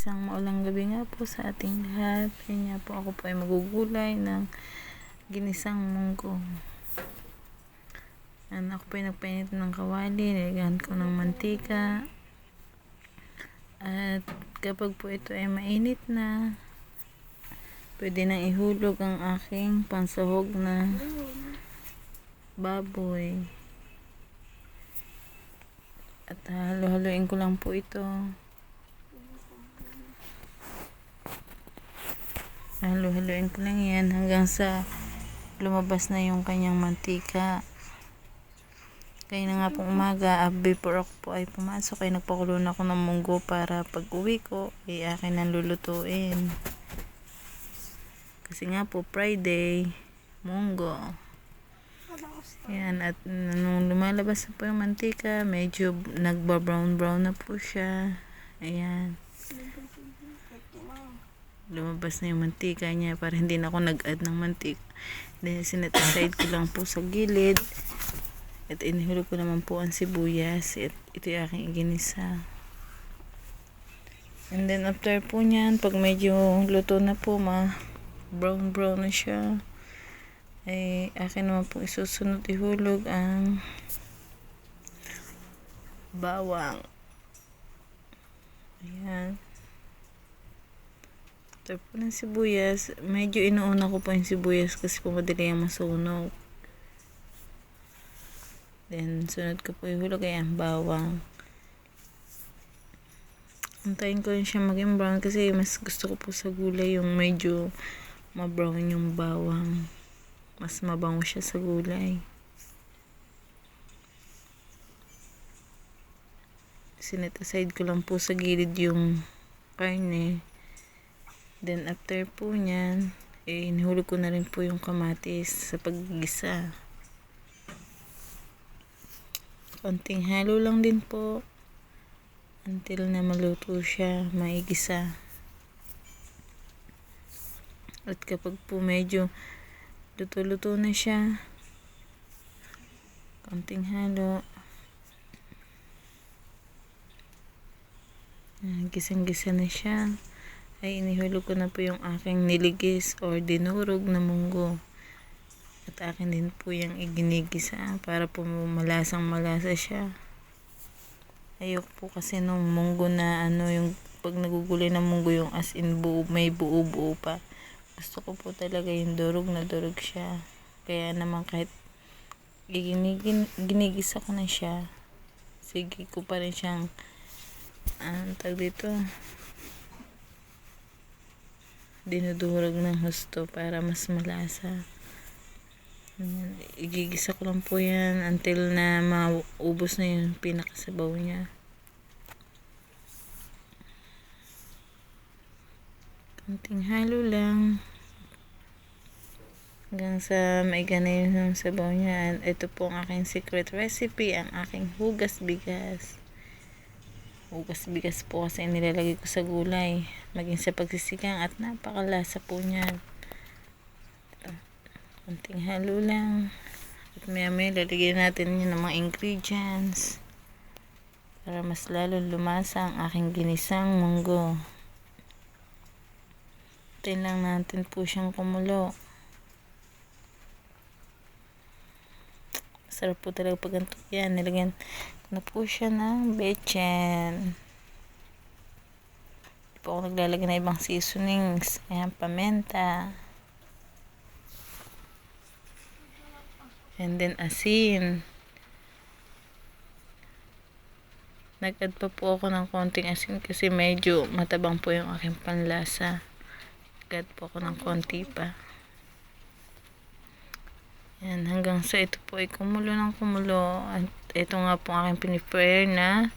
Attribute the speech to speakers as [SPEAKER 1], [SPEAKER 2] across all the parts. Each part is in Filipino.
[SPEAKER 1] Isang maulang gabi nga po sa ating lahat. Kaya nga po ako po ay magugulay ng ginisang munggo. Yan, ako po ay nagpainit ng kawali. Nilagahan ko ng mantika. At kapag po ito ay mainit na, pwede nang ihulog ang aking pansahog na baboy. At halo-haloin ko lang po ito. Halo-haloin ko lang yan hanggang sa lumabas na yung kanyang mantika. Kaya na nga pong umaga, uh, before ako po ay pumasok, ay nagpakulo na ako ng munggo para pag uwi ko, ay akin nang lulutuin. Kasi nga po, Friday, munggo. Yan, at nung lumalabas na po yung mantika, medyo nagba-brown-brown na po siya. Ayan. Lumabas na yung mantika niya para hindi na ako nag-add ng mantika. Then, sinet aside ko lang po sa gilid. At inihulog ko naman po ang sibuyas. At ito yung aking iginisa. And then, after po niyan, pag medyo luto na po, ma brown-brown na siya ay akin naman po isusunod ihulog ang bawang ayan after po ng sibuyas. Medyo inuuna ko po yung sibuyas kasi po madali yung masunog. Then sunod ko po ihulog ay ang bawang. Antayin ko rin siya maging brown kasi mas gusto ko po sa gulay yung medyo ma-brown yung bawang. Mas mabango siya sa gulay. Sinet aside ko lang po sa gilid yung karne then after po nyan eh inihulog ko na rin po yung kamatis sa paggisa konting halo lang din po until na maluto siya maigisa at kapag po medyo luto-luto na siya, konting halo. Gisang-gisa na siya. Ay inihulog ko na po yung aking niligis or dinurog na munggo. At akin din po yung iginigisa para po malasang malasa siya. Ayok po kasi nung munggo na ano yung pag nagugulay ng munggo yung as in buo, may buo-buo pa gusto ko po talaga yung durog na durog siya kaya naman kahit ginigin, ginigisa ko na siya sige ko pa rin siyang ang uh, tag dito dinudurog ng husto para mas malasa igigisa ko lang po yan until na maubos na yung pinakasabaw niya konting halo lang hanggang sa maigana yung sabaw niya. Ito po ang aking secret recipe, ang aking hugas bigas. Hugas bigas po kasi nilalagay ko sa gulay. Maging sa pagsisigang at napakalasa po niyan. Kunting halo lang. At maya maya lalagyan natin yun ng mga ingredients. Para mas lalo lumasa ang aking ginisang munggo. Tayin lang natin po siyang kumulo. Sarap po talaga pag ganito. Yan, nilagyan na po siya ng bechen. Hindi po ako naglalagay na ibang seasonings. Ayan, pamenta. And then asin. Nag-add pa po ako ng konting asin kasi medyo matabang po yung aking panlasa. Nag-add po ako ng konti pa. Yan, hanggang sa ito po ay kumulo ng kumulo. At ito nga po aking pinipare na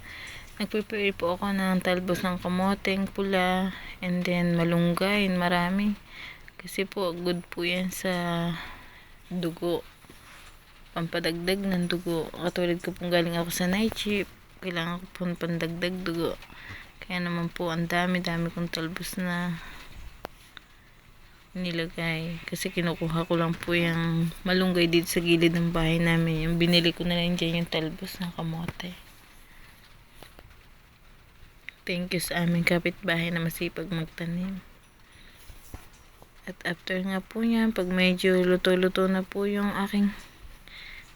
[SPEAKER 1] nagprepare po ako ng talbos ng kamoteng pula and then malunggay, marami. Kasi po, good po yan sa dugo. Pampadagdag ng dugo. Katulad ko pong galing ako sa night shift. Kailangan ko pong pandagdag dugo. Kaya naman po, ang dami-dami kong talbos na nilagay. Kasi kinukuha ko lang po yung malunggay dito sa gilid ng bahay namin. Yung binili ko na lang dyan yung talbos ng kamote. Thank you sa aming kapitbahay na masipag magtanim. At after nga po yan, pag medyo luto-luto na po yung aking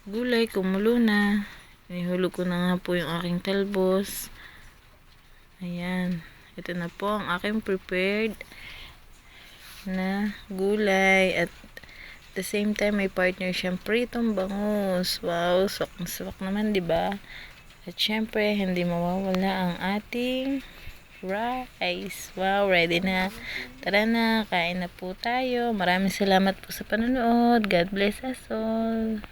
[SPEAKER 1] gulay, kumulo na. Nihulog ko na nga po yung aking talbos. Ayan. Ito na po ang aking prepared na gulay. At the same time, may partner siyang pritong bangus. Wow, swak na swak naman, di ba? At syempre, hindi mawawala ang ating rice. Wow, ready na. Tara na, kain na po tayo. Maraming salamat po sa panonood. God bless us all.